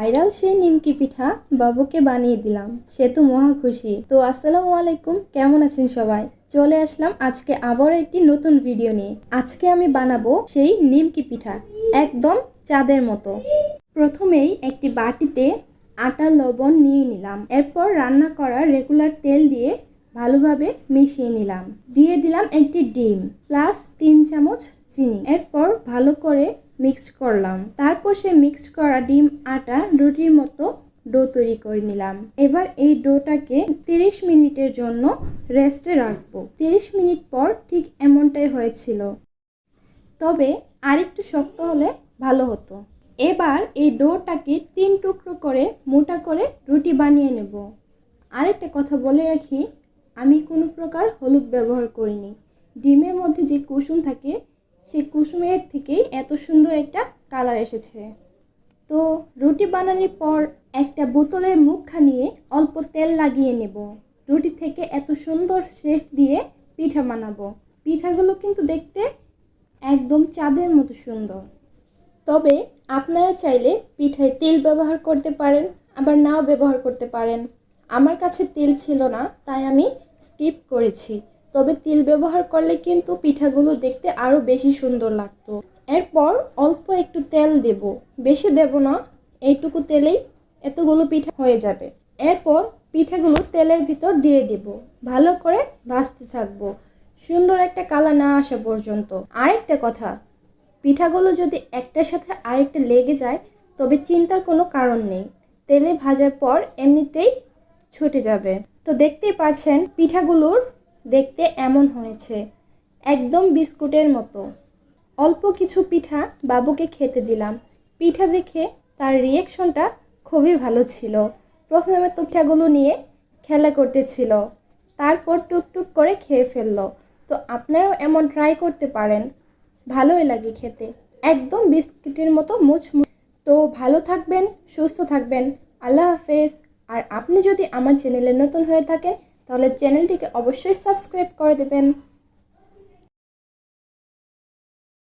Viral সেই নিমকি পিঠা বাবুকে বানিয়ে দিলাম। সে তো মহা খুশি। তো আসসালামু আলাইকুম, কেমন আছেন সবাই? চলে আসলাম আজকে আবারও একটি নতুন ভিডিও নিয়ে। আজকে আমি বানাবো সেই নিমকি পিঠা, একদম চাঁদের মতো। প্রথমেই একটি বাটিতে আটা, লবণ নিয়ে নিলাম। এরপর রান্না করা রেগুলার তেল দিয়ে ভালোভাবে মিশিয়ে নিলাম। দিয়ে দিলাম একটি ডিম, প্লাস তিন চামচ চিনি। এরপর ভালো করে মিক্সড করলাম। তারপর সে মিক্সড করা ডিম, আটা, রুটির মতো ডো তৈরি করে নিলাম। এবার এই ডোটাকে 30 মিনিটের জন্য রেস্টে রাখব। 30 মিনিট পর ঠিক এমনটাই হয়েছিল। তবে আরেকটু শক্ত হলে ভালো হতো। এবার এই ডোটাকে তিন টুকরো করে মোটা করে রুটি বানিয়ে নেব। আরেকটা কথা বলে রাখি, আমি কোনো প্রকার হলুদ ব্যবহার করিনি। ডিমের মধ্যে যে কুসুম থাকে সেই কুসুমের থেকেই এত সুন্দর একটা কালার এসেছে। তো রুটি বানানোর পর একটা বোতলের মুখা নিয়ে অল্প তেল লাগিয়ে নেব। রুটি থেকে এত সুন্দর শেফ দিয়ে পিঠা বানাবো। পিঠাগুলো কিন্তু দেখতে একদম চাঁদের মতো সুন্দর। তবে আপনারা চাইলে পিঠায় তেল ব্যবহার করতে পারেন, আবার নাও ব্যবহার করতে পারেন। আমার কাছে তেল ছিল না, তাই আমি স্কিপ করেছি। তবে তেল ব্যবহার করলে কিন্তু পিঠাগুলো দেখতে আরও বেশি সুন্দর লাগতো। এরপর অল্প একটু তেল দেব। বেশি দেব না, এইটুকু তেলেই এতগুলো পিঠা হয়ে যাবে। এরপর পিঠাগুলো তেলের ভিতর দিয়ে দেব। ভালো করে ভাজতে থাকব। সুন্দর একটা কালার না আসা পর্যন্ত। আরেকটা কথা, পিঠাগুলো যদি একটার সাথে আরেকটা লেগে যায়, তবে চিন্তার কোনো কারণ নেই। তেলে ভাজার পর এমনিতেই ছুটে যাবে। তো দেখতেই পাচ্ছেন পিঠাগুলোর দেখতে এমন হয়েছে। একদম বিস্কুটের মতো। অল্প কিছু পিঠা বাবুকে খেতে দিলাম। পিঠা দেখে তার রিয়েকশনটা খুবই ভালো ছিল। প্রথমে তো পিঠাগুলো নিয়ে খেলা করতেছিল তারপর টুকটুক করে খেয়ে ফেলল। তো আপনারাও এমন ট্রাই করতে পারেন। ভালোই লাগে খেতে। একদম বিস্কিটের মতো মুচমুচ তো ভালো থাকবেন, সুস্থ থাকবেন। আল্লাহ হাফেজ। আর আপনি যদি আমার চ্যানেলে নতুন হয়ে থাকেন তাহলে চ্যানেলটিকে অবশ্যই সাবস্ক্রাইব করে দেবেন।